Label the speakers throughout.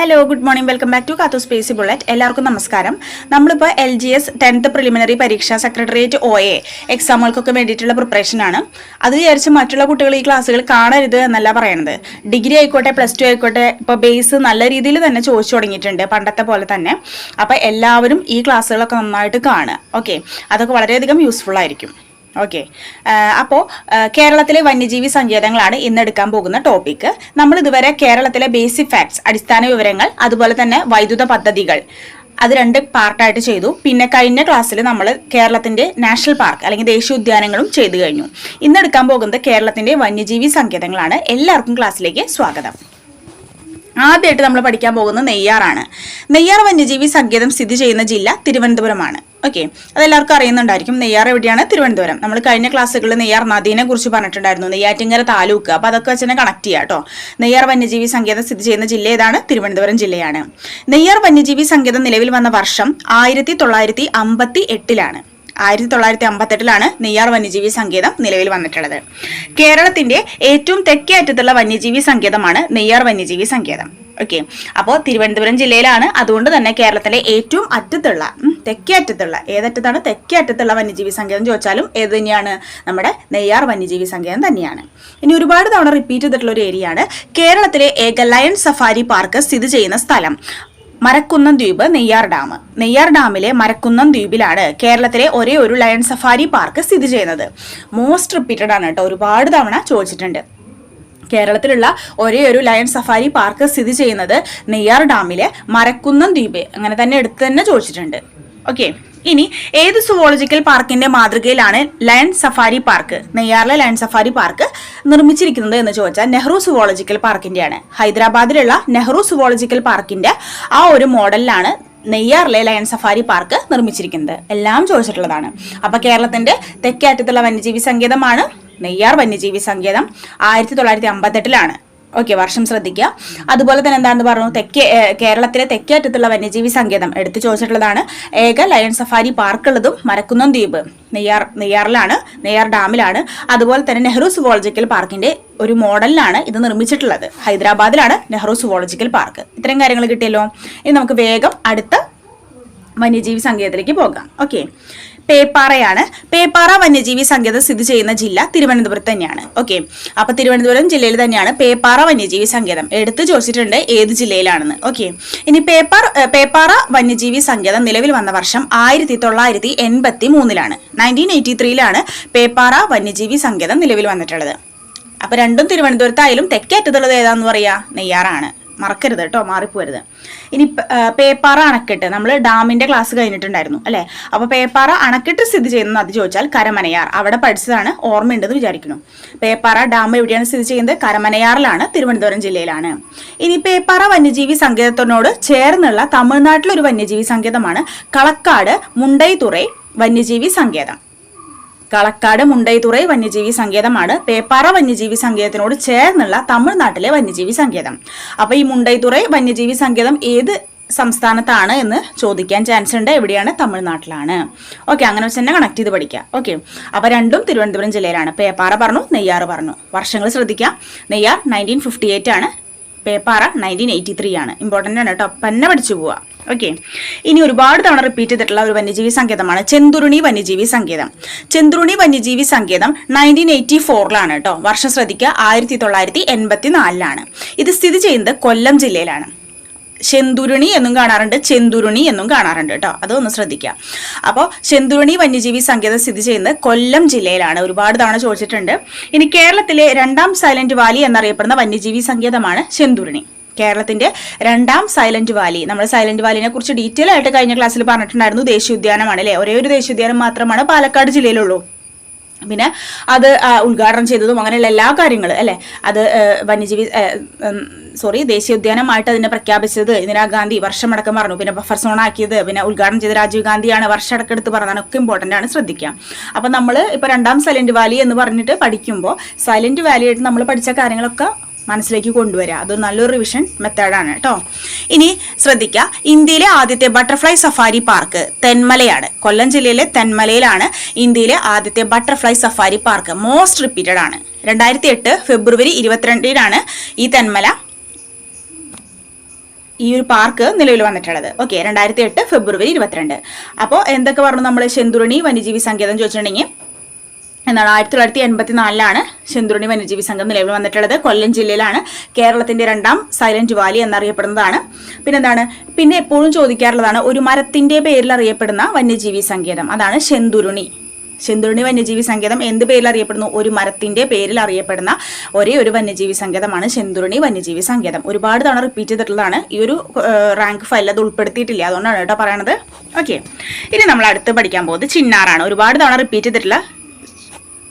Speaker 1: Hello good morning welcome back to Kathu PSC bullet എല്ലാവർക്കും നമസ്കാരം. നമ്മളിപ്പോൾ L G S tenth preliminary പരീക്ഷ secretariat O A എക്സാമുകൾക്കൊക്കെ വേണ്ടിയിട്ടുള്ള പ്രിപ്പറേഷൻ ആണ്. അത് വിചാരിച്ച് മറ്റുള്ള കുട്ടികൾ ഈ ക്ലാസ്സുകൾ കാണരുത് എന്നല്ല പറയണത്. ഡിഗ്രി ആയിക്കോട്ടെ പ്ലസ് ടു ആയിക്കോട്ടെ ഇപ്പോൾ ബേസ് നല്ല രീതിയിൽ തന്നെ ചോദിച്ചു തുടങ്ങിയിട്ടുണ്ട് പണ്ടത്തെ പോലെ തന്നെ. അപ്പോൾ എല്ലാവരും ഈ ക്ലാസ്സുകളൊക്കെ നന്നായിട്ട് കാണുക. ഓക്കെ അതൊക്കെ വളരെയധികം യൂസ്ഫുൾ ആയിരിക്കും. ഓക്കെ അപ്പോൾ കേരളത്തിലെ വന്യജീവി സങ്കേതങ്ങളാണ് ഇന്ന് എടുക്കാൻ പോകുന്ന ടോപ്പിക് നമ്മൾ ഇതുവരെ കേരളത്തിലെ ബേസിക് ഫാക്ട്സ് അടിസ്ഥാന വിവരങ്ങൾ അതുപോലെ തന്നെ വൈദ്യുത പദ്ധതികൾ അത് രണ്ട് പാർട്ടായിട്ട് ചെയ്തു. പിന്നെ കഴിഞ്ഞ ക്ലാസ്സിൽ നമ്മൾ കേരളത്തിന്റെ നാഷണൽ പാർക്ക് അല്ലെങ്കിൽ ദേശീയ ഉദ്യാനങ്ങളും ചെയ്തു കഴിഞ്ഞു. ഇന്ന് എടുക്കാൻ പോകുന്നത് കേരളത്തിന്റെ വന്യജീവി സങ്കേതങ്ങളാണ്. എല്ലാവർക്കും ക്ലാസ്സിലേക്ക് സ്വാഗതം. ആദ്യമായിട്ട് നമ്മൾ പഠിക്കാൻ പോകുന്നത് നെയ്യാറാണ്. നെയ്യാർ വന്യജീവി സങ്കേതം സ്ഥിതി ചെയ്യുന്ന ജില്ല തിരുവനന്തപുരമാണ്. ഓക്കെ അതെല്ലാവർക്കും അറിയുന്നുണ്ടായിരിക്കും. നെയ്യാർ എവിടെയാണ്? തിരുവനന്തപുരം. നമ്മൾ കഴിഞ്ഞ ക്ലാസ്സുകളിൽ നെയ്യാർ നദീനെ കുറിച്ച് പറഞ്ഞിട്ടുണ്ടായിരുന്നു. നെയ്യാറ്റിങ്കര താലൂക്ക്. അപ്പോൾ അതൊക്കെ വെച്ച് തന്നെ കണക്ട് ചെയ്യാം കേട്ടോ നെയ്യാർ വന്യജീവി സങ്കേതം സ്ഥിതി ചെയ്യുന്ന ജില്ല ഏതാണ്? തിരുവനന്തപുരം ജില്ലയാണ്. നെയ്യാർ വന്യജീവി സങ്കേതം നിലവിൽ വന്ന വർഷം ആയിരത്തി തൊള്ളായിരത്തി അമ്പത്തി എട്ടിലാണ്. ആയിരത്തി തൊള്ളായിരത്തി അമ്പത്തെട്ടിലാണ് നെയ്യാർ വന്യജീവി സങ്കേതം നിലവിൽ വന്നിട്ടുള്ളത്. കേരളത്തിന്റെ ഏറ്റവും തെക്കേ അറ്റത്തുള്ള വന്യജീവി സങ്കേതമാണ് നെയ്യാർ വന്യജീവി സങ്കേതം. ഓക്കെ. അപ്പോൾ തിരുവനന്തപുരം ജില്ലയിലാണ്. അതുകൊണ്ട് തന്നെ കേരളത്തിലെ ഏറ്റവും അറ്റത്തുള്ള തെക്കേ അറ്റത്തുള്ള ഏതറ്റത്താണ്? തെക്കേ അറ്റത്തുള്ള വന്യജീവി സങ്കേതം ചോദിച്ചാലും ഏത് തന്നെയാണ്? നമ്മുടെ നെയ്യാർ വന്യജീവി സങ്കേതം തന്നെയാണ്. ഇനി ഒരുപാട് തവണ റിപ്പീറ്റ് ചെയ്തിട്ടുള്ള ഒരു ഏരിയയാണ് കേരളത്തിലെ ഏക ലയൺ സഫാരി പാർക്ക് സ്ഥിതി ചെയ്യുന്ന സ്ഥലം. മരക്കുന്നം ദ്വീപ് നെയ്യാർ ഡാം. നെയ്യാർ ഡാമിലെ മരക്കുന്നം ദ്വീപിലാണ് കേരളത്തിലെ ഒരേ ഒരു ലയൺ സഫാരി പാർക്ക് സ്ഥിതി ചെയ്യുന്നത്. മോസ്റ്റ് റിപ്പീറ്റഡ് ആണ് കേട്ടോ. ഒരുപാട് തവണ ചോദിച്ചിട്ടുണ്ട്. കേരളത്തിലുള്ള ഒരേ ഒരു ലയൺ സഫാരി പാർക്ക് സ്ഥിതി ചെയ്യുന്നത് നെയ്യാർ ഡാമിലെ മരക്കുന്നം ദ്വീപ്. അങ്ങനെ തന്നെ എടുത്ത് തന്നെ ചോദിച്ചിട്ടുണ്ട്. ഓക്കെ ഇനി ഏത് സുവോളജിക്കൽ പാർക്കിന്റെ മാതൃകയിലാണ് ലയൺ സഫാരി പാർക്ക് നെയ്യാറിലെ ലയൺ സഫാരി പാർക്ക് നിർമ്മിച്ചിരിക്കുന്നത് എന്ന് ചോദിച്ചാൽ നെഹ്റു സുവോളജിക്കൽ പാർക്കിന്റെയാണ് ഹൈദരാബാദിലുള്ള നെഹ്റു സുവോളജിക്കൽ പാർക്കിന്റെ ആ ഒരു മോഡലിലാണ് നെയ്യാറിലെ ലയൺ സഫാരി പാർക്ക് നിർമ്മിച്ചിരിക്കുന്നത്. എല്ലാം ചോദിച്ചിട്ടുള്ളതാണ്. അപ്പൊ കേരളത്തിന്റെ തെക്കേ അറ്റത്തുള്ള വന്യജീവി സങ്കേതമാണ് നെയ്യാർ വന്യജീവി സങ്കേതം ആയിരത്തി തൊള്ളായിരത്തി അമ്പത്തെട്ടിലാണ്. ഓക്കെ വർഷം ശ്രദ്ധിക്കുക. അതുപോലെ തന്നെ എന്താണെന്ന് പറഞ്ഞു തെക്കേ കേരളത്തിലെ തെക്കേ അറ്റത്തുള്ള വന്യജീവി സങ്കേതം എടുത്തു ചോദിച്ചിട്ടുള്ളതാണ്. ഏക ലയൺ സഫാരി പാർക്കുള്ളതും മരക്കുന്നം ദ്വീപ്. നെയ്യാർ നെയ്യാറിലാണ് നെയ്യാർ ഡാമിലാണ്. അതുപോലെ തന്നെ നെഹ്റു സുവോളജിക്കൽ പാർക്കിന്റെ ഒരു മോഡലിലാണ് ഇത് നിർമ്മിച്ചിട്ടുള്ളത്. ഹൈദരാബാദിലാണ് നെഹ്റു സുവോളജിക്കൽ പാർക്ക്. ഇത്രയും കാര്യങ്ങൾ കിട്ടിയല്ലോ. ഇനി നമുക്ക് വേഗം അടുത്ത വന്യജീവി സങ്കേതത്തിലേക്ക് പോകാം. ഓക്കെ പേപ്പാറയാണ്. പേപ്പാറ വന്യജീവി സങ്കേതം സ്ഥിതി ചെയ്യുന്ന ജില്ല തിരുവനന്തപുരത്ത് തന്നെയാണ്. ഓക്കെ അപ്പൊ തിരുവനന്തപുരം ജില്ലയിൽ തന്നെയാണ് പേപ്പാറ വന്യജീവി സങ്കേതം. എടുത്തു ചോദിച്ചിട്ടുണ്ട് ഏത് ജില്ലയിലാണെന്ന്. ഓക്കെ ഇനി പേപ്പാർ പേപ്പാറ വന്യജീവി സങ്കേതം നിലവിൽ വന്ന വർഷം ആയിരത്തി തൊള്ളായിരത്തി എൺപത്തി മൂന്നിലാണ് നയന്റീൻ എയ്റ്റി ത്രീയിലാണ് പേപ്പാറ വന്യജീവി സങ്കേതം നിലവിൽ വന്നിട്ടുള്ളത്. അപ്പൊ രണ്ടും തിരുവനന്തപുരത്തായാലും തെക്കേ അറ്റത്തുള്ളത് ഏതാന്ന് പറയാ? നെയ്യാറാണ്. മറക്കരുത് കേട്ടോ മാറിപ്പോരുത്. ഇനി പേപ്പാറ അണക്കെട്ട്. നമ്മൾ ഡാമിന്റെ ക്ലാസ് കഴിഞ്ഞിട്ടുണ്ടായിരുന്നു അല്ലേ? അപ്പൊ പേപ്പാറ അണക്കെട്ട് സ്ഥിതി ചെയ്യുന്നത് അത് ചോദിച്ചാൽ കരമനയാർ. അവിടെ പഠിച്ചതാണ് ഓർമ്മയുണ്ടെന്ന് വിചാരിക്കുന്നു. പേപ്പാറ ഡാം എവിടെയാണ് സ്ഥിതി ചെയ്യുന്നത്? കരമനയാറിലാണ് തിരുവനന്തപുരം ജില്ലയിലാണ്. ഇനി പേപ്പാറ വന്യജീവി സങ്കേതത്തിനോട് ചേർന്നുള്ള തമിഴ്നാട്ടിലെ ഒരു വന്യജീവി സങ്കേതമാണ് കളക്കാട് മുണ്ടൈതുറൈ വന്യജീവി സങ്കേതം. കളക്കാട് മുണ്ടൈതുറൈ വന്യജീവി സങ്കേതമാണ് പേപ്പാറ വന്യജീവി സങ്കേതത്തിനോട് ചേർന്നുള്ള തമിഴ്നാട്ടിലെ വന്യജീവി സങ്കേതം. അപ്പൊ ഈ മുണ്ടൈതുറൈ വന്യജീവി സങ്കേതം ഏത് സംസ്ഥാനത്താണ് എന്ന് ചോദിക്കാൻ ചാൻസ് ഉണ്ട്. എവിടെയാണ്? തമിഴ്നാട്ടിലാണ്. ഓക്കെ അങ്ങനെ വെച്ച് തന്നെ കണക്ട് ചെയ്ത് പഠിക്കുക ഓക്കെ അപ്പൊ രണ്ടും തിരുവനന്തപുരം ജില്ലയിലാണ്. പേപ്പാറ പറഞ്ഞു നെയ്യാറ് പറഞ്ഞു. വർഷങ്ങൾ ശ്രദ്ധിക്കുക നെയ്യാർ നയന്റീൻ ഫിഫ്റ്റി എയ്റ്റ് ആണ്. പേപ്പാറ നയന്റീൻ എയ്റ്റി ത്രീ ആണ്. ഇമ്പോർട്ടന്റ് ആണ് കേട്ടോ. പന്നെ പഠിച്ചു പോവുക ഓക്കെ ഇനി ഒരുപാട് തവണ റിപ്പീറ്റ് ചെയ്തിട്ടുള്ള ഒരു വന്യജീവി സങ്കേതമാണ് ചെന്തുരുണി വന്യജീവി സങ്കേതം. ചെന്തുരുണി വന്യജീവി സങ്കേതം നയന്റീൻ എയ്റ്റി ഫോറിലാണ് കേട്ടോ വർഷം ശ്രദ്ധിക്കുക ആയിരത്തി തൊള്ളായിരത്തി എൺപത്തി നാലിലാണ് ഇത് സ്ഥിതി ചെയ്യുന്നത് കൊല്ലം ജില്ലയിലാണ്. ചെന്തുരുണി എന്നും കാണാറുണ്ട് ചെന്തുരുണി എന്നും കാണാറുണ്ട് കേട്ടോ അതൊന്ന് ശ്രദ്ധിക്കുക അപ്പോൾ ചെന്തുരുണി വന്യജീവി സങ്കേതം സ്ഥിതി ചെയ്യുന്നത് കൊല്ലം ജില്ലയിലാണ്. ഒരുപാട് തവണ ചോദിച്ചിട്ടുണ്ട്. ഇനി കേരളത്തിലെ രണ്ടാം സൈലന്റ് വാലി എന്നറിയപ്പെടുന്ന വന്യജീവി സങ്കേതമാണ് ചെന്തുരുണി. കേരളത്തിന്റെ രണ്ടാം സൈലന്റ് വാലി. നമ്മൾ സൈലന്റ് വാലിനെ കുറിച്ച് ഡീറ്റെയിൽ ആയിട്ട് കഴിഞ്ഞ ക്ലാസ്സിൽ പറഞ്ഞിട്ടുണ്ടായിരുന്നു. ദേശീയ ഉദ്യാനമാണ് അല്ലേ? ഒരേ ഒരു ദേശീയ ഉദ്യാനം മാത്രമാണ് പാലക്കാട് ജില്ലയിലുള്ളൂ. പിന്നെ അത് ഉദ്ഘാടനം ചെയ്തതും അങ്ങനെയുള്ള എല്ലാ കാര്യങ്ങളും അല്ലെ? അത് വന്യജീവി സോറി ദേശീയ ഉദ്യാനമായിട്ട് അതിനെ പ്രഖ്യാപിച്ചത് ഇന്ദിരാഗാന്ധി. വർഷമടക്കം പറഞ്ഞു പിന്നെ ബഫർ സോൺ ആക്കിയത് പിന്നെ ഉദ്ഘാടനം ചെയ്ത രാജീവ് ഗാന്ധിയാണ്. വർഷമടക്കെടുത്ത് പറഞ്ഞതാണ്. ഒക്കെ ഇമ്പോർട്ടന്റ് ആണ്. ശ്രദ്ധിക്കാം. അപ്പം നമ്മൾ ഇപ്പോൾ രണ്ടാം സൈലന്റ് വാലി എന്ന് പറഞ്ഞിട്ട് പഠിക്കുമ്പോൾ സൈലന്റ് വാലി ആയിട്ട് നമ്മൾ പഠിച്ച കാര്യങ്ങളൊക്കെ മനസ്സിലേക്ക് കൊണ്ടുവരിക അത് നല്ലൊരു റിവിഷൻ മെത്തേഡാണ് കേട്ടോ ഇനി ശ്രദ്ധിക്കുക ഇന്ത്യയിലെ ആദ്യത്തെ ബട്ടർഫ്ലൈ സഫാരി പാർക്ക് തെന്മലയാണ്. കൊല്ലം ജില്ലയിലെ തെന്മലയിലാണ് ഇന്ത്യയിലെ ആദ്യത്തെ butterfly safari park most repeated ആണ്. രണ്ടായിരത്തി എട്ട് ഫെബ്രുവരി ഇരുപത്തിരണ്ടിനാണ് ഈ തെന്മല ഈ ഒരു പാർക്ക് നിലവിൽ വന്നിട്ടുള്ളത്. ഓക്കെ രണ്ടായിരത്തി എട്ട് ഫെബ്രുവരി ഇരുപത്തിരണ്ട്. അപ്പോൾ എന്തൊക്കെ പറഞ്ഞു നമ്മൾ ശെന്തുരണി വന്യജീവി സങ്കേതം ചോദിച്ചിട്ടുണ്ടെങ്കിൽ എന്താണ് ആയിരത്തി തൊള്ളായിരത്തി എൺപത്തി നാലിലാണ് വന്യജീവി സംഘം നിലവിൽ വന്നിട്ടുള്ളത്. കൊല്ലം ജില്ലയിലാണ് കേരളത്തിന്റെ രണ്ടാം സൈലന്റ് വാലി എന്നറിയപ്പെടുന്നതാണ്. പിന്നെന്താണ്? പിന്നെ എപ്പോഴും ചോദിക്കാറുള്ളതാണ് ഒരു മരത്തിന്റെ പേരിൽ അറിയപ്പെടുന്ന വന്യജീവി സങ്കേതം. അതാണ് ചെന്തുരുണി ചെന്തുരുണി വന്യജീവി സങ്കേതം എന്ത് പേരിൽ അറിയപ്പെടുന്നു? ഒരു മരത്തിന്റെ പേരിൽ അറിയപ്പെടുന്ന ഒരേ ഒരു വന്യജീവി സങ്കേതമാണ് ചെന്തുരുണി വന്യജീവി സങ്കേതം. ഒരുപാട് തവണ റിപ്പീറ്റ് ചെയ്തിട്ടുള്ളതാണ്. ഈ ഒരു റാങ്ക് ഫയൽ അത് ഉൾപ്പെടുത്തിയിട്ടില്ല. അതുകൊണ്ടാണ് കേട്ടോ പറയണത്. ഓക്കെ ഇനി നമ്മൾ അടുത്ത് പഠിക്കാൻ പോകുന്നത് ചിന്നാറാണ്. ഒരുപാട് തവണ റിപ്പീറ്റ് ചെയ്തിട്ടുള്ള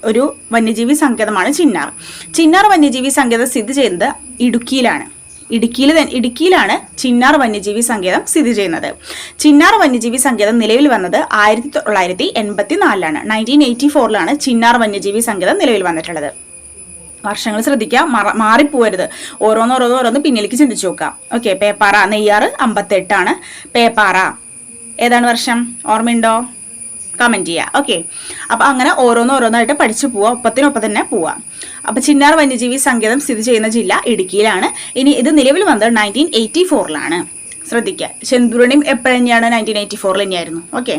Speaker 1: ഒരു വന്യജീവി സങ്കേതമാണ് ചിന്നാർ. ചിന്നാർ വന്യജീവി സങ്കേതം സ്ഥിതി ചെയ്യുന്നത് ഇടുക്കിയിലാണ്. ഇടുക്കിയിൽ ഇടുക്കിയിലാണ് ചിന്നാർ വന്യജീവി സങ്കേതം സ്ഥിതി ചെയ്യുന്നത്. ചിന്നാർ വന്യജീവി സങ്കേതം നിലവിൽ വന്നത് ആയിരത്തി തൊള്ളായിരത്തി എൺപത്തി നാലിലാണ് നയന്റീൻ എയ്റ്റി ഫോറിലാണ് ചിന്നാർ വന്യജീവി സങ്കേതം നിലവിൽ വന്നിട്ടുള്ളത്. വർഷങ്ങൾ ശ്രദ്ധിക്കുക മറ മാറിപ്പോരുത് ഓരോന്നോരോന്ന് ഓരോന്ന് പിന്നിലേക്ക് ചിന്തിച്ചു നോക്കാം ഓക്കെ പേപ്പാറ നെയ്യാറ് അമ്പത്തെട്ടാണ്. പേപ്പാറ. ഏതാണ് വർഷം? ഓർമ്മയുണ്ടോ? കമന്റ് ചെയ്യുക ഓക്കെ അപ്പോൾ അങ്ങനെ ഓരോന്ന് ഓരോന്നായിട്ട് പഠിച്ചു പോവുക ഒപ്പത്തിനൊപ്പം തന്നെ പോവുക അപ്പോൾ ചിന്നാർ വന്യജീവി സങ്കേതം സ്ഥിതി ചെയ്യുന്ന ജില്ല ഇടുക്കിയിലാണ്. ഇനി ഇത് നിലവിൽ വന്നത് നയന്റീൻ എയ്റ്റി ഫോറിലാണ് ശ്രദ്ധിക്കുക ചെന്തുരണിയും എപ്പോഴെന്നെയാണ് നയന്റീൻ എയ്റ്റി ഫോറിൽ തന്നെയായിരുന്നു. ഓക്കെ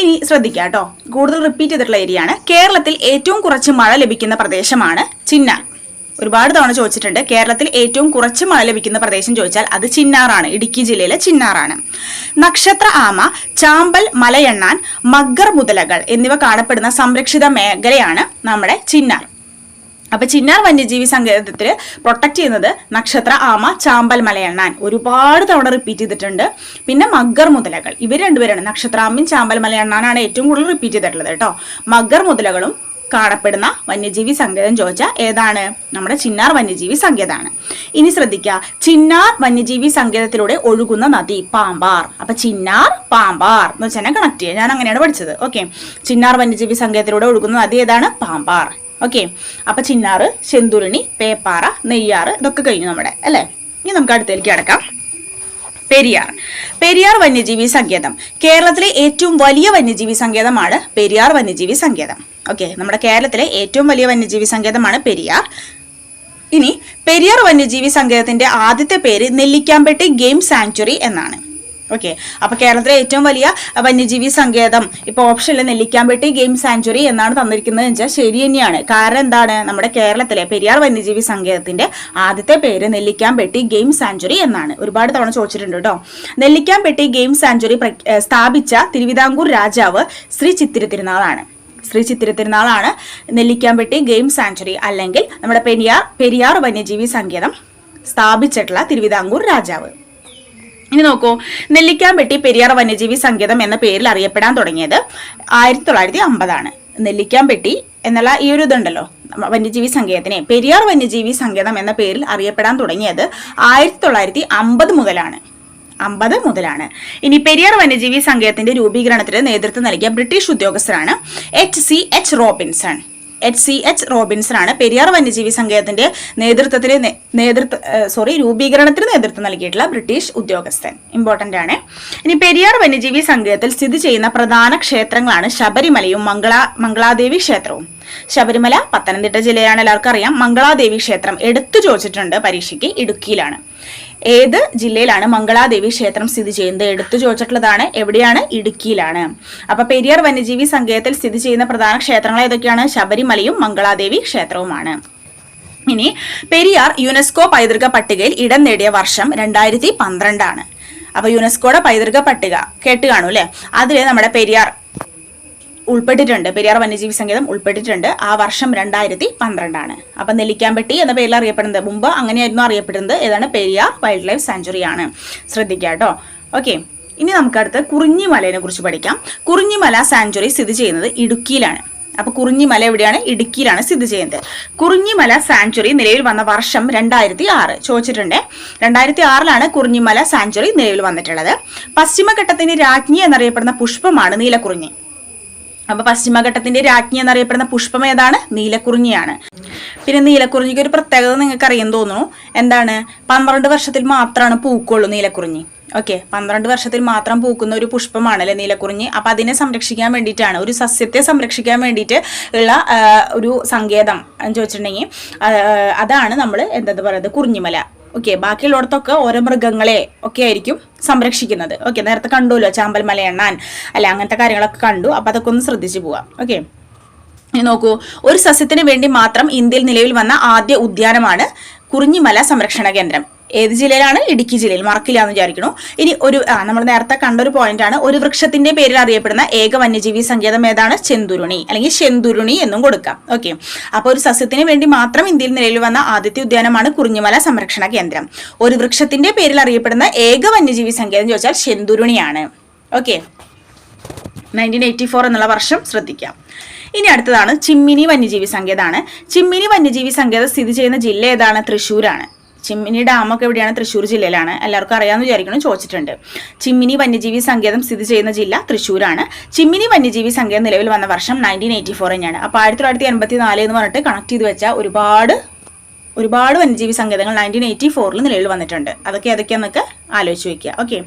Speaker 1: ഇനി ശ്രദ്ധിക്കുക കേട്ടോ. കൂടുതൽ റിപ്പീറ്റ് ചെയ്തിട്ടുള്ള ഏരിയയാണ് കേരളത്തിൽ ഏറ്റവും കുറച്ച് മഴ ലഭിക്കുന്ന പ്രദേശമാണ് ചിന്നാർ. ഒരുപാട് തവണ ചോദിച്ചിട്ടുണ്ട്. കേരളത്തിൽ ഏറ്റവും കുറച്ച് മഴ ലഭിക്കുന്ന പ്രദേശം ചോദിച്ചാൽ അത് ചിന്നാറാണ്. ഇടുക്കി ജില്ലയിലെ ചിന്നാറാണ്. നക്ഷത്ര ആമ ചാമ്പൽ മലയെണ്ണാൻ മഗ്ഗർ മുതലകൾ എന്നിവ കാണപ്പെടുന്ന സംരക്ഷിത മേഖലയാണ് നമ്മുടെ ചിന്നാർ. അപ്പൊ ചിന്നാർ വന്യജീവി സങ്കേതത്തിൽ പ്രൊട്ടക്ട് ചെയ്യുന്നത് നക്ഷത്ര ആമ ചാമ്പൽ മലയെണ്ണാൻ. ഒരുപാട് തവണ റിപ്പീറ്റ് ചെയ്തിട്ടുണ്ട്. പിന്നെ മഗ്ഗർ മുതലകൾ. ഇവർ രണ്ടുപേരാണ്. നക്ഷത്രാമ്യം ചാമ്പൽ മലയെണ്ണാനാണ് ഏറ്റവും കൂടുതൽ റിപ്പീറ്റ് ചെയ്തിട്ടുള്ളത് കേട്ടോ. മഗ്ഗർ മുതലകളും കാണപ്പെടുന്ന വന്യജീവി സങ്കേതം ചോദിച്ചാൽ ഏതാണ്? നമ്മുടെ ചിന്നാർ വന്യജീവി സങ്കേതമാണ് ഇനി ശ്രദ്ധിക്കുക ചിന്നാർ വന്യജീവി സങ്കേതത്തിലൂടെ ഒഴുകുന്ന നദി പാമ്പാർ. അപ്പൊ ചിന്നാർ പാമ്പാർ എന്ന് വെച്ചാൽ കണക്ട് ചെയ്യുക ഞാൻ അങ്ങനെയാണ് പഠിച്ചത്. ഓക്കെ ചിന്നാർ വന്യജീവി സങ്കേതത്തിലൂടെ ഒഴുകുന്ന നദി ഏതാണ്? പാമ്പാർ. ഓക്കെ അപ്പൊ ചിന്നാറ് ചെന്തുരുണി പേപ്പാറ നെയ്യാറ് ഇതൊക്കെ കഴിഞ്ഞു നമ്മുടെ. അല്ലേ? ഇനി നമുക്ക് അടുത്തേക്ക് കിടക്കാം. പെരിയാർ. പെരിയാർ വന്യജീവി സങ്കേതം. കേരളത്തിലെ ഏറ്റവും വലിയ വന്യജീവി സങ്കേതമാണ് പെരിയാർ വന്യജീവി സങ്കേതം. ഓക്കെ നമ്മുടെ കേരളത്തിലെ ഏറ്റവും വലിയ വന്യജീവി സങ്കേതമാണ് പെരിയാർ. ഇനി പെരിയാർ വന്യജീവി സങ്കേതത്തിന്റെ ആദ്യത്തെ പേര് നെല്ലിക്കാമ്പെട്ടി ഗെയിം സാങ്ച്വറി എന്നാണ്. ഓക്കെ അപ്പൊ കേരളത്തിലെ ഏറ്റവും വലിയ വന്യജീവി സങ്കേതം. ഇപ്പൊ ഓപ്ഷനിൽ നെല്ലിക്കാമ്പെട്ടി ഗെയിം സാഞ്ചുറി എന്നാണ് തന്നിരിക്കുന്നത് വെച്ചാൽ ശരി തന്നെയാണ്. കാരണം എന്താണ്? നമ്മുടെ കേരളത്തിലെ പെരിയാർ വന്യജീവി സങ്കേതത്തിന്റെ ആദ്യത്തെ പേര് നെല്ലിക്കാമ്പെട്ടി ഗെയിം സാഞ്ചുറി എന്നാണ്. ഒരുപാട് തവണ ചോദിച്ചിട്ടുണ്ട് കേട്ടോ. നെല്ലിക്കാമ്പെട്ടി ഗെയിം സാഞ്ചുറി സ്ഥാപിച്ച തിരുവിതാംകൂർ രാജാവ് ശ്രീ ചിത്തിര തിരുനാളാണ്. ശ്രീ ചിത്തിര തിരുനാളാണ് നെല്ലിക്കാമ്പെട്ടി ഗെയിം സാഞ്ചുറി അല്ലെങ്കിൽ നമ്മുടെ പെരിയാർ പെരിയാർ വന്യജീവി സങ്കേതം സ്ഥാപിച്ചിട്ടുള്ള തിരുവിതാംകൂർ രാജാവ്. ഇനി നോക്കൂ. നെല്ലിക്കാമ്പെട്ടി പെരിയാർ വന്യജീവി സങ്കേതം എന്ന പേരിൽ അറിയപ്പെടാൻ തുടങ്ങിയത് ആയിരത്തി തൊള്ളായിരത്തി അമ്പതാണ് നെല്ലിക്കാമ്പെട്ടി എന്നുള്ള ഈ ഒരു ഇതുണ്ടല്ലോ വന്യജീവി സങ്കേതത്തിനെ പെരിയാർ വന്യജീവി സങ്കേതം എന്ന പേരിൽ അറിയപ്പെടാൻ തുടങ്ങിയത് ആയിരത്തി തൊള്ളായിരത്തി അമ്പത് മുതലാണ്. അമ്പത് മുതലാണ്. ഇനി പെരിയാർ വന്യജീവി സങ്കേതത്തിന്റെ രൂപീകരണത്തിന് നേതൃത്വം നൽകിയ ബ്രിട്ടീഷ് ഉദ്യോഗസ്ഥരാണ് H C H Robinson. H C H റോബിൻസനാണ് Periyar വന്യജീവി സങ്കേതത്തിന്റെ നേതൃത്വത്തിന് നേതൃത്വ സോറി രൂപീകരണത്തിന് നേതൃത്വം നൽകിയിട്ടുള്ള ബ്രിട്ടീഷ് ഉദ്യോഗസ്ഥൻ. ഇമ്പോർട്ടന്റ് ആണ്. ഇനി പെരിയാർ വന്യജീവി സങ്കേതത്തിൽ സ്ഥിതി ചെയ്യുന്ന പ്രധാന ക്ഷേത്രങ്ങളാണ് ശബരിമലയും മംഗള മംഗളാദേവി ക്ഷേത്രവും. ശബരിമല പത്തനംതിട്ട ജില്ലയാണ് എല്ലാവർക്കും അറിയാം. മംഗളാദേവി ക്ഷേത്രം എടുത്തു ചോദിച്ചിട്ടുണ്ട് പരീക്ഷയ്ക്ക് ഇടുക്കിയിലാണ്. ഏത് ജില്ലയിലാണ് മംഗളാദേവി ക്ഷേത്രം സ്ഥിതി ചെയ്യുന്നത്? എടുത്തു ചോദിച്ചിട്ടുള്ളതാണ്. എവിടെയാണ്? ഇടുക്കിയിലാണ്. അപ്പൊ പെരിയാർ വന്യജീവി സങ്കേതത്തിൽ സ്ഥിതി ചെയ്യുന്ന പ്രധാന ക്ഷേത്രങ്ങൾ ഏതൊക്കെയാണ്? ശബരിമലയും മംഗളാദേവി ക്ഷേത്രവുമാണ്. ഇനി പെരിയാർ യുനെസ്കോ പൈതൃക പട്ടികയിൽ ഇടം നേടിയ വർഷം രണ്ടായിരത്തി പന്ത്രണ്ടാണ്. അപ്പൊ യുനെസ്കോയുടെ പൈതൃക പട്ടിക കേട്ട് കാണൂ അതിൽ നമ്മുടെ പെരിയാർ ഉൾപ്പെട്ടിട്ടുണ്ട്. പെരിയാർ വന്യജീവി സംഗീതം ഉൾപ്പെട്ടിട്ടുണ്ട്. ആ വർഷം രണ്ടായിരത്തി പന്ത്രണ്ടാണ് അപ്പം നെല്ലിക്കാമ്പെട്ടി എന്ന പേരിൽ അറിയപ്പെടുന്നത് മുമ്പ് അങ്ങനെയായിരുന്നു അറിയപ്പെടുന്നത്. ഏതാണ്? പെരിയാർ വൈൽഡ് ലൈഫ് സാഞ്ചുറി ആണ് ശ്രദ്ധിക്കുക കേട്ടോ. ഓക്കെ. ഇനി നമുക്കടുത്ത് കുറിഞ്ഞിമലയെ കുറിച്ച് പഠിക്കാം. കുറിഞ്ഞിമല സാഞ്ചുറി സ്ഥിതി ചെയ്യുന്നത് ഇടുക്കിയിലാണ്. അപ്പോൾ കുറിഞ്ഞിമല എവിടെയാണ്? ഇടുക്കിയിലാണ് സ്ഥിതി ചെയ്യുന്നത്. കുറിഞ്ഞിമല സാഞ്ചുറി നിലവിൽ വന്ന വർഷം രണ്ടായിരത്തി ആറ് ചോദിച്ചിട്ടുണ്ട്. രണ്ടായിരത്തി ആറിലാണ് കുറിഞ്ഞിമല സാഞ്ചുറി നിലവിൽ വന്നിട്ടുള്ളത്. പശ്ചിമഘട്ടത്തിന്റെ രാജ്ഞി എന്നറിയപ്പെടുന്ന പുഷ്പമാണ് നീലക്കുറിഞ്ഞി. അപ്പൊ പശ്ചിമഘട്ടത്തിന്റെ രാജ്ഞി എന്നറിയപ്പെടുന്ന പുഷ്പം ഏതാണ്? നീലക്കുറിഞ്ഞിയാണ്. പിന്നെ നീലക്കുറിഞ്ഞിക്ക് ഒരു പ്രത്യേകത നിങ്ങൾക്ക് അറിയാൻ തോന്നുന്നു. എന്താണ്? പന്ത്രണ്ട് വർഷത്തിൽ മാത്രമാണ് പൂക്കുള്ളൂ നീലക്കുറിഞ്ഞി. ഓക്കെ പന്ത്രണ്ട് വർഷത്തിൽ മാത്രം പൂക്കുന്ന ഒരു പുഷ്പമാണ് അല്ലെ നീലക്കുറിഞ്ഞി? അപ്പൊ അതിനെ സംരക്ഷിക്കാൻ വേണ്ടിയിട്ടാണ് ഒരു സസ്യത്തെ സംരക്ഷിക്കാൻ വേണ്ടിയിട്ട് ഉള്ള ഒരു സങ്കേതം എന്ന് ചോദിച്ചിട്ടുണ്ടെങ്കിൽ അതാണ് നമ്മൾ എന്താ പറയുന്നത്? കുറിഞ്ഞിമല. ഓക്കെ ബാക്കിയുള്ളിടത്തൊക്കെ ഓരോ മൃഗങ്ങളെ ഒക്കെ ആയിരിക്കും സംരക്ഷിക്കുന്നത്. ഓക്കെ നേരത്തെ കണ്ടുല്ലോ ചാമ്പൽ മലയെണ്ണാൻ അല്ല അങ്ങനത്തെ കാര്യങ്ങളൊക്കെ കണ്ടു. അപ്പോൾ അതൊക്കെ ഒന്ന് ശ്രദ്ധിച്ചു പോവാം. ഓക്കെ നോക്കൂ. ഒരു സസ്യത്തിന് വേണ്ടി മാത്രം ഇന്ത്യയിൽ നിലവിൽ വന്ന ആദ്യ ഉദ്യാനമാണ് കുറിഞ്ഞിമല സംരക്ഷണ കേന്ദ്രം. ഏത് ജില്ലയിലാണ്? ഇടുക്കി ജില്ലയിൽ. മറക്കില്ല എന്ന് ഇനി ഒരു നമ്മൾ നേരത്തെ കണ്ട ഒരു പോയിന്റ് ആണ്. ഒരു വൃക്ഷത്തിന്റെ പേരിൽ അറിയപ്പെടുന്ന ഏക വന്യജീവി സങ്കേതം ഏതാണ്? ചെന്തുരുണി അല്ലെങ്കിൽ ചെന്തുരുണി എന്നും കൊടുക്കാം. ഓക്കെ അപ്പോൾ ഒരു സസ്യത്തിന് വേണ്ടി മാത്രം ഇന്ത്യയിൽ നിലയിൽ വന്ന ആദ്യത്തെ ഉദ്യാനമാണ് കുറിഞ്ഞിമല സംരക്ഷണ കേന്ദ്രം. ഒരു വൃക്ഷത്തിന്റെ പേരിൽ അറിയപ്പെടുന്ന ഏക വന്യജീവി സങ്കേതം ചോദിച്ചാൽ ചെന്തുരുണിയാണ്. ഓക്കെ നയന്റീൻ എയ്റ്റി ഫോർ എന്നുള്ള വർഷം ശ്രദ്ധിക്കാം. ഇനി അടുത്തതാണ് ചിമ്മിനി വന്യജീവി സങ്കേതമാണ് ചിമ്മിനി വന്യജീവി സങ്കേതം സ്ഥിതി ചെയ്യുന്ന ജില്ല ഏതാണ്? തൃശ്ശൂരാണ്. ചിമ്മിനി ഡാമൊക്കെ എവിടെയാണ്? തൃശ്ശൂർ ജില്ലയിലാണ്. എല്ലാവർക്കും അറിയാമെന്ന് വിചാരിക്കണം ചോദിച്ചിട്ടുണ്ട്. ചിമ്മിനി വന്യജീവി സങ്കേതം സ്ഥിതി ചെയ്യുന്ന ജില്ല തൃശ്ശൂരാണ്. ചിമ്മിനി വന്യജീവി സങ്കേതം നിലവിൽ വന്ന വർഷം നയന്റീൻ എയ്റ്റി ഫോർ തന്നെയാണ്. അപ്പോൾ ആയിരത്തി തൊള്ളായിരത്തി എൺപത്തി നാല് എന്ന് പറഞ്ഞിട്ട് കണക്ട് ചെയ്ത് വെച്ച ഒരുപാട് ഒരുപാട് വന്യജീവി സങ്കേതങ്ങൾ നയന്റീൻ എയ്റ്റി ഫോറിൽ നിലവിൽ വന്നിട്ടുണ്ട്. അതൊക്കെ ഏതൊക്കെയാന്നൊക്കെ ആലോചിച്ച് വയ്ക്കുക ഓക്കെ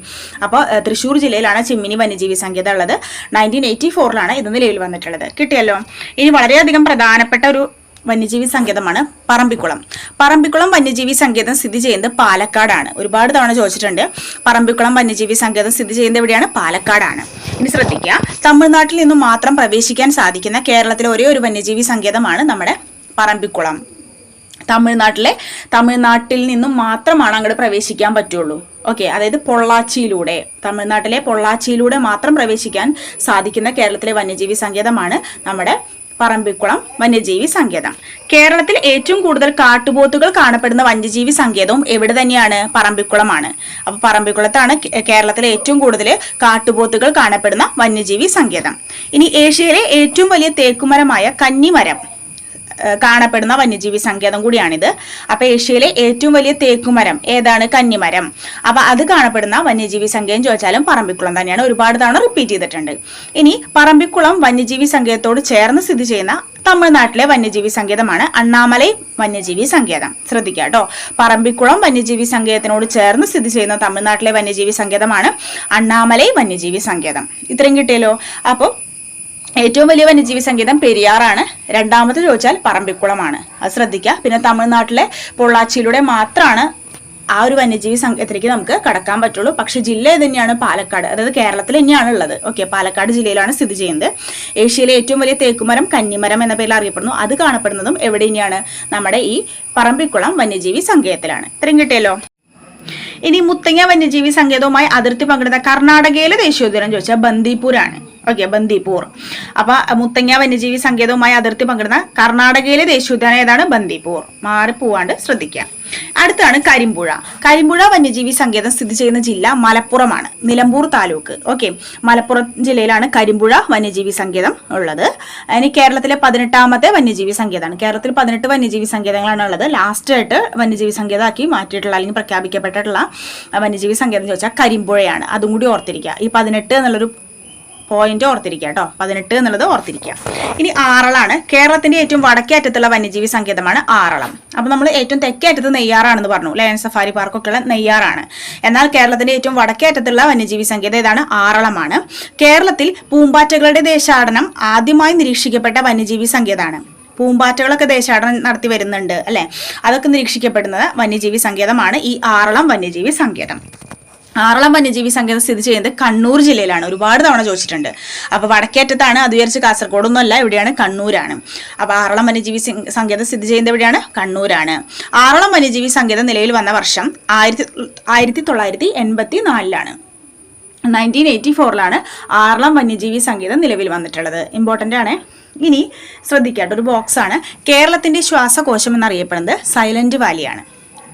Speaker 1: അപ്പോൾ തൃശ്ശൂർ ജില്ലയിലാണ് ചിമ്മിനി വന്യജീവി സങ്കേതം ഉള്ളത്. നയന്റീൻ എയ്റ്റി ഫോറിലാണ് ഇത് നിലവിൽ വന്നിട്ടുള്ളത്. കിട്ടിയല്ലോ? ഇനി വളരെയധികം പ്രധാനപ്പെട്ട ഒരു വന്യജീവി സങ്കേതമാണ് പറമ്പിക്കുളം. പറമ്പിക്കുളം വന്യജീവി സങ്കേതം സ്ഥിതി ചെയ്യുന്നത് പാലക്കാടാണ്. ഒരുപാട് തവണ ചോദിച്ചിട്ടുണ്ട്. പറമ്പിക്കുളം വന്യജീവി സങ്കേതം സ്ഥിതി ചെയ്യുന്നത് എവിടെയാണ്? പാലക്കാടാണ്. ഇനി ശ്രദ്ധിക്കുക. തമിഴ്നാട്ടിൽ നിന്നും മാത്രം പ്രവേശിക്കാൻ സാധിക്കുന്ന കേരളത്തിലെ ഒരേ ഒരു വന്യജീവി സങ്കേതമാണ് നമ്മുടെ പറമ്പിക്കുളം. തമിഴ്നാട്ടിലെ തമിഴ്നാട്ടിൽ നിന്നും മാത്രമാണ് അങ്ങോട്ട് പ്രവേശിക്കാൻ പറ്റുള്ളൂ. ഓക്കെ അതായത് പൊള്ളാച്ചിയിലൂടെ തമിഴ്നാട്ടിലെ പൊള്ളാച്ചിയിലൂടെ മാത്രം പ്രവേശിക്കാൻ സാധിക്കുന്ന കേരളത്തിലെ വന്യജീവി സങ്കേതമാണ് നമ്മുടെ പറമ്പിക്കുളം വന്യജീവി സങ്കേതം. കേരളത്തിൽ ഏറ്റവും കൂടുതൽ കാട്ടുപോത്തുകൾ കാണപ്പെടുന്ന വന്യജീവി സങ്കേതവും എവിടെ തന്നെയാണ്? പറമ്പിക്കുളമാണ്. അപ്പൊ പറമ്പിക്കുളത്താണ് കേരളത്തിലെ ഏറ്റവും കൂടുതൽ കാട്ടുപോത്തുകൾ കാണപ്പെടുന്ന വന്യജീവി സങ്കേതം. ഇനി ഏഷ്യയിലെ ഏറ്റവും വലിയ തേക്കുമരമായ കന്നിമരം കാണപ്പെടുന്ന വന്യജീവി സങ്കേതം കൂടിയാണിത്. അപ്പൊ ഏഷ്യയിലെ ഏറ്റവും വലിയ തേക്കുമരം ഏതാണ്? കന്നിമരം. അപ്പൊ അത് കാണപ്പെടുന്ന വന്യജീവി സങ്കേതം ചോദിച്ചാലും പറമ്പിക്കുളം തന്നെയാണ് ഒരുപാട് തവണ റിപ്പീറ്റ് ചെയ്തിട്ടുണ്ട്. ഇനി പറമ്പിക്കുളം വന്യജീവി സങ്കേതത്തോട് ചേർന്ന് സ്ഥിതി ചെയ്യുന്ന തമിഴ്നാട്ടിലെ വന്യജീവി സങ്കേതമാണ് അണ്ണാമലൈ വന്യജീവി സങ്കേതം. ശ്രദ്ധിക്കുക കേട്ടോ. പറമ്പിക്കുളം വന്യജീവി സങ്കേതത്തിനോട് ചേർന്ന് സ്ഥിതി ചെയ്യുന്ന തമിഴ്നാട്ടിലെ വന്യജീവി സങ്കേതമാണ് അണ്ണാമലൈ വന്യജീവി സങ്കേതം. ഇത്രയും കിട്ടിയല്ലോ. അപ്പോൾ ഏറ്റവും വലിയ വന്യജീവി സങ്കേതം പെരിയാറാണ്. രണ്ടാമത് ചോദിച്ചാൽ പറമ്പിക്കുളമാണ്. അത് ശ്രദ്ധിക്കുക. പിന്നെ തമിഴ്നാട്ടിലെ പൊള്ളാച്ചിയിലൂടെ മാത്രമാണ് ആ ഒരു വന്യജീവി സംഘത്തിലേക്ക് നമുക്ക് കടക്കാൻ പറ്റുള്ളൂ. പക്ഷെ ജില്ല തന്നെയാണ് പാലക്കാട്. അതായത് കേരളത്തിൽ തന്നെയാണ് ഉള്ളത്. ഓക്കെ പാലക്കാട് ജില്ലയിലാണ് സ്ഥിതി ചെയ്യുന്നത്. ഏഷ്യയിലെ ഏറ്റവും വലിയ തേക്കുമരം കന്നിമരം എന്ന പേരിൽ അറിയപ്പെടുന്നു. അത് കാണപ്പെടുന്നതും എവിടെ തന്നെയാണ്? നമ്മുടെ ഈ പറമ്പിക്കുളം വന്യജീവി സങ്കേതത്തിലാണ്. ഇത്രയും കിട്ടിയല്ലോ? ഇനി മുത്തങ്ങ വന്യജീവി സങ്കേതവുമായി അതിർത്തി പങ്കിടുന്ന കർണാടകയിലെ ദേശീയോദ്യാനം ചോദിച്ചാൽ ബന്ദിപ്പൂരാണ് ഓക്കെ ബന്ദിപ്പൂർ അപ്പൊ മുത്തങ്ങ വന്യജീവി സങ്കേതവുമായി അതിർത്തി പങ്കിടുന്ന കർണാടകയിലെ ദേശീയോദ്യാനം ഏതാണ്? ബന്ദിപ്പൂർ മാറിപ്പോവാണ്ട് ശ്രദ്ധിക്കുക അടുത്താണ് കരിമ്പുഴ. കരിമ്പുഴ വന്യജീവി സങ്കേതം സ്ഥിതി ചെയ്യുന്ന ജില്ല മലപ്പുറമാണ്. നിലമ്പൂർ താലൂക്ക്. ഓക്കെ. മലപ്പുറം ജില്ലയിലാണ് കരിമ്പുഴ വന്യജീവി സങ്കേതം ഉള്ളത്. ഇനി കേരളത്തിലെ പതിനെട്ടാമത്തെ വന്യജീവി സങ്കേതമാണ്. കേരളത്തിൽ പതിനെട്ട് വന്യജീവി സങ്കേതങ്ങളാണ് ഉള്ളത്. ലാസ്റ്റ് ആയിട്ട് വന്യജീവി സങ്കേതമാക്കി മാറ്റിയിട്ടുള്ള അല്ലെങ്കിൽ പ്രഖ്യാപിക്കപ്പെട്ടിട്ടുള്ള വന്യജീവി സങ്കേതം ചോദിച്ചാൽ കരിമ്പുഴയാണ്. അതും കൂടി ഓർത്തിരിക്കുക. ഈ പതിനെട്ട് എന്നുള്ളൊരു പോയിന്റ് ഓർത്തിരിക്കുക കേട്ടോ. പതിനെട്ട് എന്നുള്ളത് ഓർത്തിരിക്കുക. ഇനി ആറളാണ്. കേരളത്തിന്റെ ഏറ്റവും വടക്കേ അറ്റത്തുള്ള വന്യജീവി സങ്കേതമാണ് ആറളം. അപ്പൊ നമ്മൾ ഏറ്റവും തെക്കേ അറ്റത്ത് നെയ്യാറാണെന്ന് പറഞ്ഞു. ലയൺ സഫാരി പാർക്കൊക്കെ ഉള്ള നെയ്യാറാണ്. എന്നാൽ കേരളത്തിന്റെ ഏറ്റവും വടക്കേ അറ്റത്തുള്ള വന്യജീവി സങ്കേതം ഏതാണ് ആറളമാണ്. കേരളത്തിൽ പൂമ്പാറ്റകളുടെ ദേശാടനം ആദ്യമായി നിരീക്ഷിക്കപ്പെട്ട വന്യജീവി സങ്കേതമാണ്. പൂമ്പാറ്റകളൊക്കെ ദേശാടനം നടത്തി വരുന്നുണ്ട് അല്ലെ? അതൊക്കെ നിരീക്ഷിക്കപ്പെടുന്നത് വന്യജീവി സങ്കേതമാണ് ഈ ആറളം വന്യജീവി സങ്കേതം. ആറളം വന്യജീവി സങ്കേതം സ്ഥിതി ചെയ്യുന്നത് കണ്ണൂർ ജില്ലയിലാണ്. ഒരുപാട് തവണ ചോദിച്ചിട്ടുണ്ട്. അപ്പോൾ വടക്കേറ്റത്താണ് അത് വിചാരിച്ച് കാസർഗോഡൊന്നുമല്ല ഇവിടെയാണ് കണ്ണൂരാണ്. അപ്പോൾ ആറളം വന്യജീവി സങ്കേതം സ്ഥിതി ചെയ്യുന്നത് എവിടെയാണ്? കണ്ണൂരാണ്. ആറളം വന്യജീവി സങ്കേതം നിലയിൽ വന്ന വർഷം ആയിരത്തി ആയിരത്തി തൊള്ളായിരത്തി എൺപത്തി നാലിലാണ് നയന്റീൻ എയ്റ്റി ഫോറിലാണ് ആറളം വന്യജീവി സങ്കേതം നിലവിൽ വന്നിട്ടുള്ളത്. ഇമ്പോർട്ടന്റ് ആണ്. ഇനി ശ്രദ്ധിക്കാട്ടോ ഒരു ബോക്സ് ആണ്. കേരളത്തിന്റെ ശ്വാസകോശം എന്നറിയപ്പെടുന്നത് സൈലന്റ് വാലിയാണ്.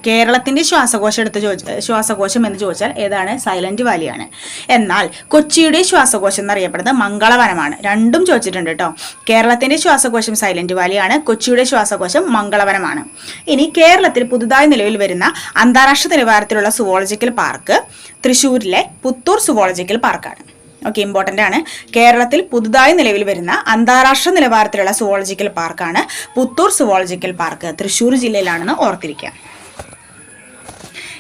Speaker 1: കേരളത്തിന്റെ ശ്വാസകോശം എടുത്ത് ചോദിച്ച ശ്വാസകോശം എന്ന് ചോദിച്ചാൽ ഏതാണ്? സൈലന്റ് വാലിയാണ്. എന്നാൽ കൊച്ചിയുടെ ശ്വാസകോശം എന്നറിയപ്പെടുന്നത് മംഗളവനമാണ്. രണ്ടും ചോദിച്ചിട്ടുണ്ട് കേട്ടോ. കേരളത്തിന്റെ ശ്വാസകോശം സൈലന്റ് വാലിയാണ് കൊച്ചിയുടെ ശ്വാസകോശം മംഗളവനമാണ്. ഇനി കേരളത്തിൽ പുതുതായി നിലവിൽ വരുന്ന അന്താരാഷ്ട്ര നിലവാരത്തിലുള്ള സുവോളജിക്കൽ പാർക്ക് തൃശ്ശൂരിലെ പുത്തൂർ സുവോളജിക്കൽ പാർക്കാണ്. ഓക്കെ ഇമ്പോർട്ടന്റ് ആണ്. കേരളത്തിൽ പുതുതായി നിലവിൽ വരുന്ന അന്താരാഷ്ട്ര നിലവാരത്തിലുള്ള സുവോളജിക്കൽ പാർക്കാണ് പുത്തൂർ സുവോളജിക്കൽ പാർക്ക് തൃശ്ശൂർ ജില്ലയിലാണെന്ന് ഓർത്തിരിക്കുക.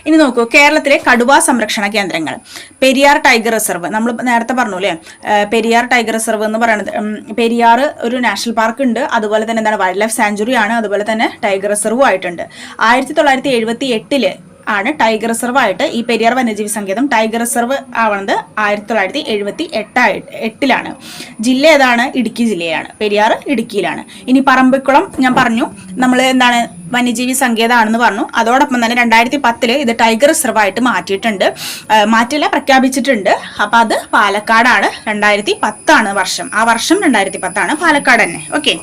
Speaker 1: ഇനി നോക്കൂ കേരളത്തിലെ കടുവ സംരക്ഷണ കേന്ദ്രങ്ങൾ. പെരിയാർ ടൈഗർ റിസർവ് നമ്മൾ നേരത്തെ പറഞ്ഞു അല്ലേ പെരിയാർ ടൈഗർ റിസർവ് എന്ന് പറയുന്നത് പെരിയാർ ഒരു നാഷണൽ പാർക്ക് ഉണ്ട്. അതുപോലെ തന്നെ എന്താണ് വൈൽഡ് ലൈഫ് സാഞ്ചുറി ആണ്. അതുപോലെ തന്നെ ടൈഗർ റിസർവും ആയിട്ടുണ്ട്. ആയിരത്തി തൊള്ളായിരത്തി എഴുപത്തി എട്ടിൽ ആണ് ടൈഗർ റിസർവ് ആയിട്ട് ഈ പെരിയാർ വന്യജീവി സങ്കേതം ടൈഗർ റിസർവ് ആവുന്നത് ആയിരത്തി തൊള്ളായിരത്തി എഴുപത്തി എട്ടായി എട്ടിലാണ് ജില്ല ഏതാണ്? ഇടുക്കി ജില്ലയാണ്. പെരിയാർ ഇടുക്കിയിലാണ്. ഇനി പറമ്പിക്കുളം ഞാൻ പറഞ്ഞു. നമ്മൾ എന്താണ് വന്യജീവി സങ്കേതമാണെന്ന് പറഞ്ഞു. അതോടൊപ്പം തന്നെ രണ്ടായിരത്തി പത്തിൽ ഇത് ടൈഗർ റിസർവ് ആയിട്ട് മാറ്റിയിട്ടുണ്ട് മാറ്റില്ല പ്രഖ്യാപിച്ചിട്ടുണ്ട്. അപ്പോൾ അത് പാലക്കാടാണ്. രണ്ടായിരത്തി പത്താണ് വർഷം. ആ വർഷം രണ്ടായിരത്തി പത്താണ് പാലക്കാട് തന്നെ. ഓക്കെ.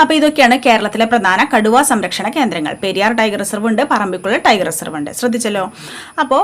Speaker 1: അപ്പൊ ഇതൊക്കെയാണ് കേരളത്തിലെ പ്രധാന കടുവ സംരക്ഷണ കേന്ദ്രങ്ങൾ. പെരിയാർ ടൈഗർ റിസർവ് ഉണ്ട് പറമ്പിക്കുള്ള ടൈഗർ റിസർവ് ഉണ്ട്. ശ്രദ്ധിച്ചല്ലോ? അപ്പോൾ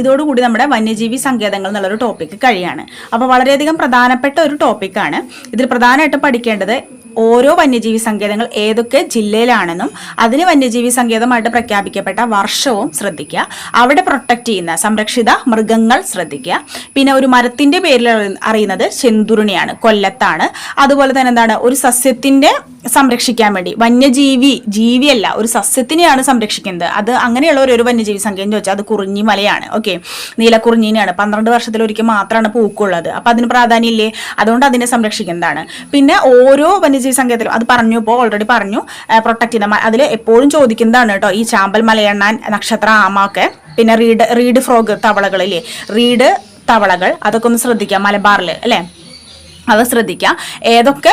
Speaker 1: ഇതോടുകൂടി നമ്മുടെ വന്യജീവി സങ്കേതങ്ങൾ എന്നുള്ളൊരു ടോപ്പിക്ക് കഴിയാണ്. അപ്പോൾ വളരെയധികം പ്രധാനപ്പെട്ട ഒരു ടോപ്പിക്കാണ് ഇതിൽ പ്രധാനമായിട്ടും പഠിക്കേണ്ടത് ഓരോ വന്യജീവി സങ്കേതങ്ങൾ ഏതൊക്കെ ജില്ലയിലാണെന്നും അതിന് വന്യജീവി സങ്കേതമായിട്ട് പ്രഖ്യാപിക്കപ്പെട്ട വർഷവും ശ്രദ്ധിക്കുക. അവിടെ പ്രൊട്ടക്ട് ചെയ്യുന്ന സംരക്ഷിത മൃഗങ്ങൾ ശ്രദ്ധിക്കുക. പിന്നെ ഒരു മരത്തിന്റെ പേരിൽ അറിയുന്നത് ചെന്തുരുണിയാണ് കൊല്ലത്താണ്. അതുപോലെ തന്നെ എന്താണ് ഒരു സസ്യത്തിന്റെ സംരക്ഷിക്കാൻ വേണ്ടി വന്യജീവി ജീവിയല്ല ഒരു സസ്യത്തിനെയാണ് സംരക്ഷിക്കുന്നത്. അത് അങ്ങനെയുള്ള ഒരു വന്യജീവി സങ്കേതം ചോദിച്ചാൽ അത് കുറിഞ്ഞി മലയാണ് ഓക്കെ? നീലക്കുറിഞ്ഞിനെയാണ്. പന്ത്രണ്ട് വർഷത്തിലൊരിക്കൽ മാത്രമാണ് പൂക്കുള്ളത്. അപ്പൊ അതിന് പ്രാധാന്യമില്ലേ? അതുകൊണ്ട് അതിനെ സംരക്ഷിക്കുന്നതാണ്. പിന്നെ ഓരോ വന്യജീവി സങ്കേതത്തിലും അത് പറഞ്ഞു ഇപ്പോൾ ഓൾറെഡി പറഞ്ഞു. പ്രൊട്ടക്ട് ചെയ്യുന്ന അതിൽ എപ്പോഴും ചോദിക്കുന്നതാണ് കേട്ടോ ഈ ചാമ്പൽ മലയണ്ണാൻ നക്ഷത്ര ആമ ഒക്കെ പിന്നെ റീഡ് റീഡ് ഫ്രോഗ് തവളകളില്ലേ റീഡ് തവളകൾ അതൊക്കെ ഒന്ന് ശ്രദ്ധിക്കാം മലബാറിൽ അല്ലേ? അത് ശ്രദ്ധിക്കുക ഏതൊക്കെ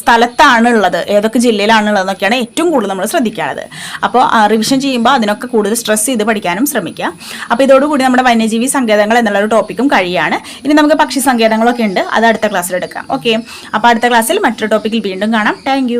Speaker 1: സ്ഥലത്താണ് ഉള്ളത് ഏതൊക്കെ ജില്ലയിലാണ് ഉള്ളതെന്നൊക്കെയാണ് ഏറ്റവും കൂടുതൽ നമ്മൾ ശ്രദ്ധിക്കാനുള്ളത്. അപ്പോൾ റിവിഷൻ ചെയ്യുമ്പോൾ അതിനൊക്കെ കൂടുതൽ സ്ട്രെസ് ചെയ്ത് പഠിക്കാനും ശ്രമിക്കുക അപ്പോൾ ഇതോടുകൂടി നമ്മുടെ വന്യജീവി സങ്കേതങ്ങൾ എന്നുള്ള ഒരു ടോപ്പിക്കും കഴിയാണ്. ഇനി നമുക്ക് പക്ഷി സങ്കേതങ്ങളൊക്കെ ഉണ്ട് അത് അടുത്ത ക്ലാസ്സിൽ എടുക്കാം. ഓക്കെ അപ്പോൾ അടുത്ത ക്ലാസ്സിൽ മറ്റൊരു ടോപ്പിക്കിൽ വീണ്ടും കാണാം. താങ്ക്